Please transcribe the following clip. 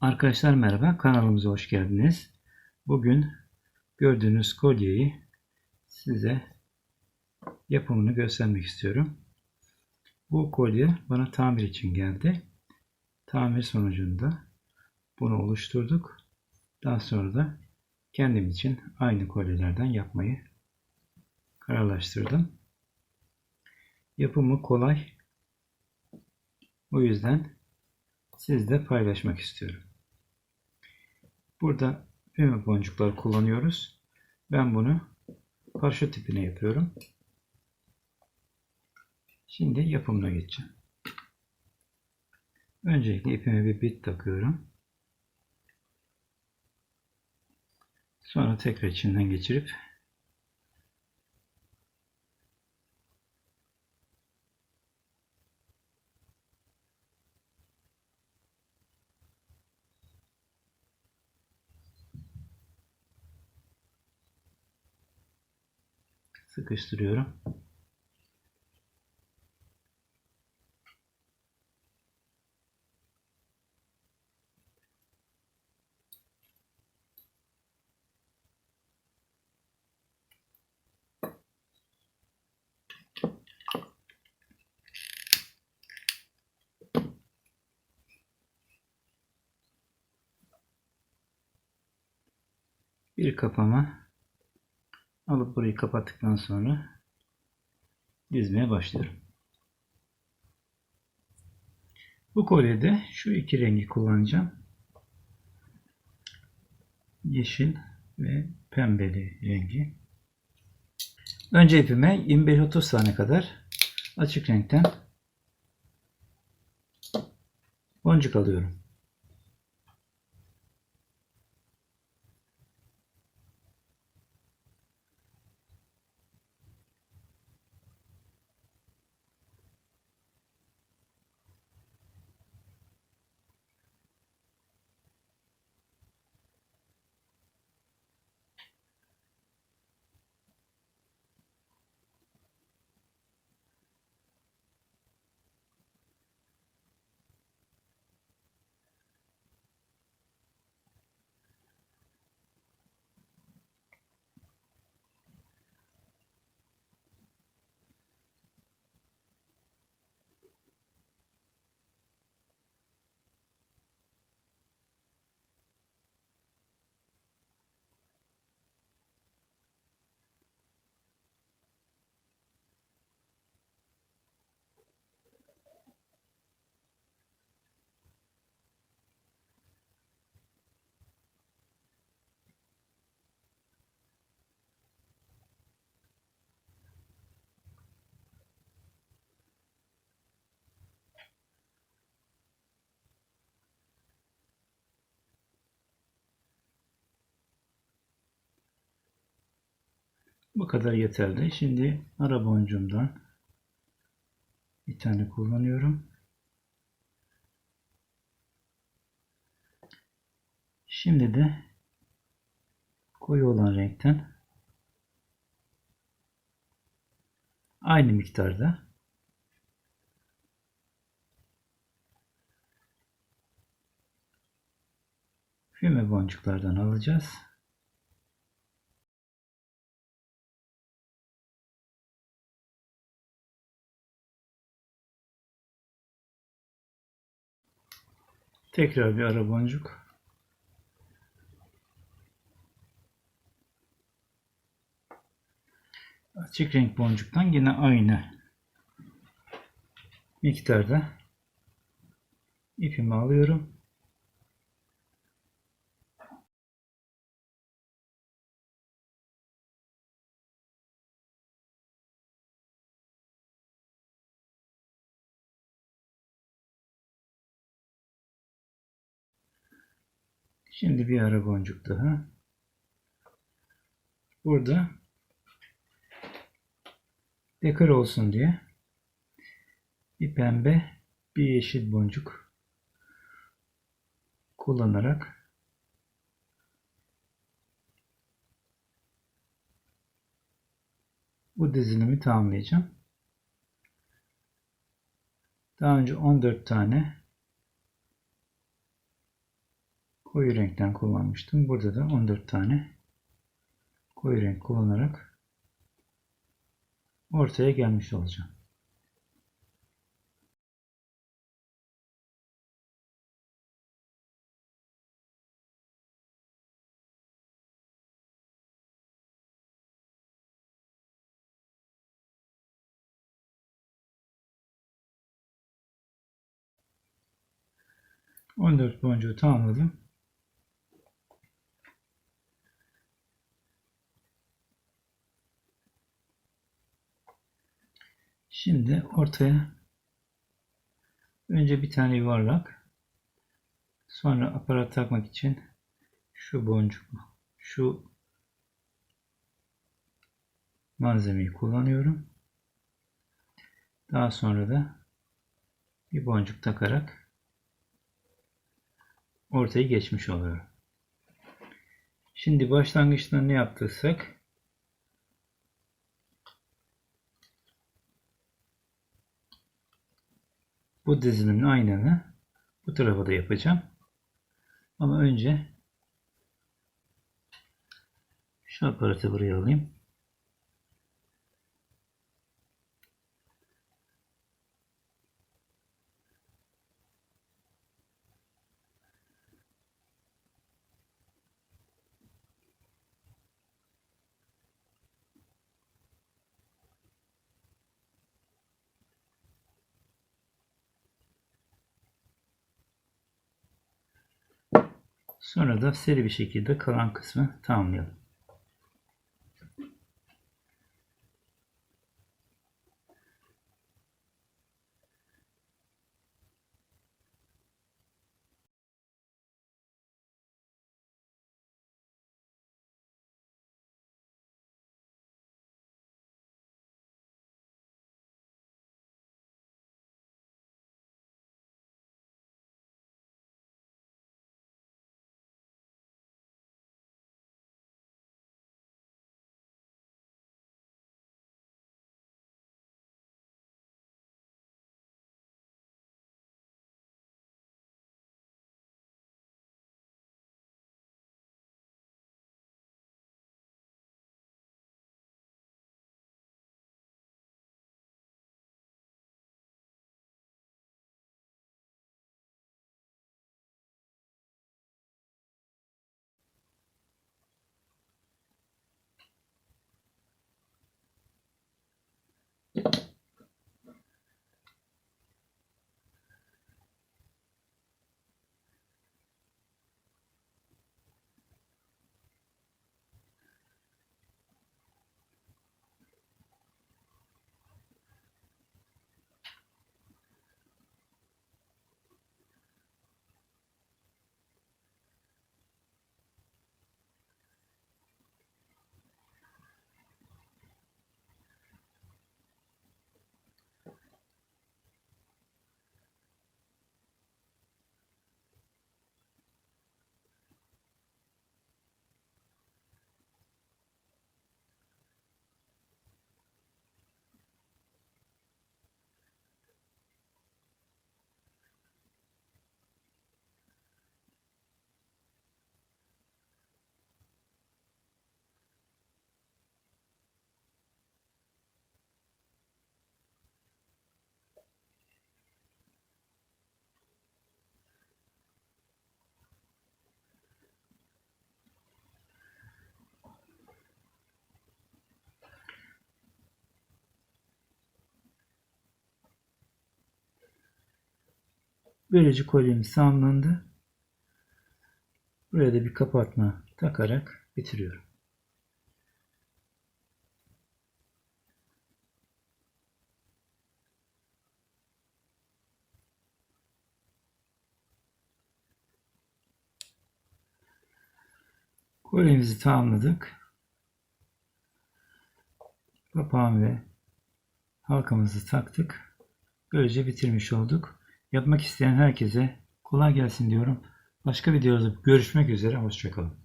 Arkadaşlar merhaba, kanalımıza hoş geldiniz. Bugün gördüğünüz kolyeyi size yapımını göstermek istiyorum. Bu kolye bana tamir için geldi. Tamir sonucunda bunu oluşturduk. Daha sonra da kendim için aynı kolyelerden yapmayı kararlaştırdım. Yapımı kolay. O yüzden sizle paylaşmak istiyorum. Burada füme boncukları kullanıyoruz. Ben bunu parça tipine yapıyorum. Şimdi yapımına geçeceğim. Öncelikle ipime bir bit takıyorum. Sonra tekrar içinden geçirip sıkıştırıyorum. Bir kapama alıp burayı kapattıktan sonra dizmeye başlıyorum. Bu kolyede şu iki rengi kullanacağım. Yeşil ve pembeli rengi. Önce ipime 25-30 tane kadar açık renkten boncuk alıyorum. Bu kadar yeterli. Şimdi ara boncuğumdan bir tane kullanıyorum. Şimdi de koyu olan renkten aynı miktarda füme boncuklardan alacağız. Tekrar bir ara boncuk. Açık renk boncuktan yine aynı miktarda ipimi alıyorum. Şimdi bir ara boncuk daha. Burada dekor olsun diye bir pembe bir yeşil boncuk kullanarak bu dizilimi tamamlayacağım. Daha önce 14 tane koyu renkten kullanmıştım. Burada da 14 tane koyu renk kullanarak ortaya gelmiş olacağım. On dört boncuğu tamamladım. Şimdi ortaya önce bir tane yuvarlak sonra aparat takmak için şu boncuk şu malzemeyi kullanıyorum. Daha sonra da bir boncuk takarak ortayı geçmiş oluyorum. Şimdi başlangıçta ne yaptıysak bu dizilimin aynını bu tarafa da yapacağım. Ama önce şu aparatı buraya alayım. Sonra da seri bir şekilde kalan kısmı tamamlayalım. Böylece kolyemiz tamamlandı. Buraya da bir kapatma takarak bitiriyorum. Kolyemizi tamamladık. Kapağını ve halkamızı taktık. Böylece bitirmiş olduk. Yapmak isteyen herkese kolay gelsin diyorum. Başka videoda görüşmek üzere. Hoşçakalın.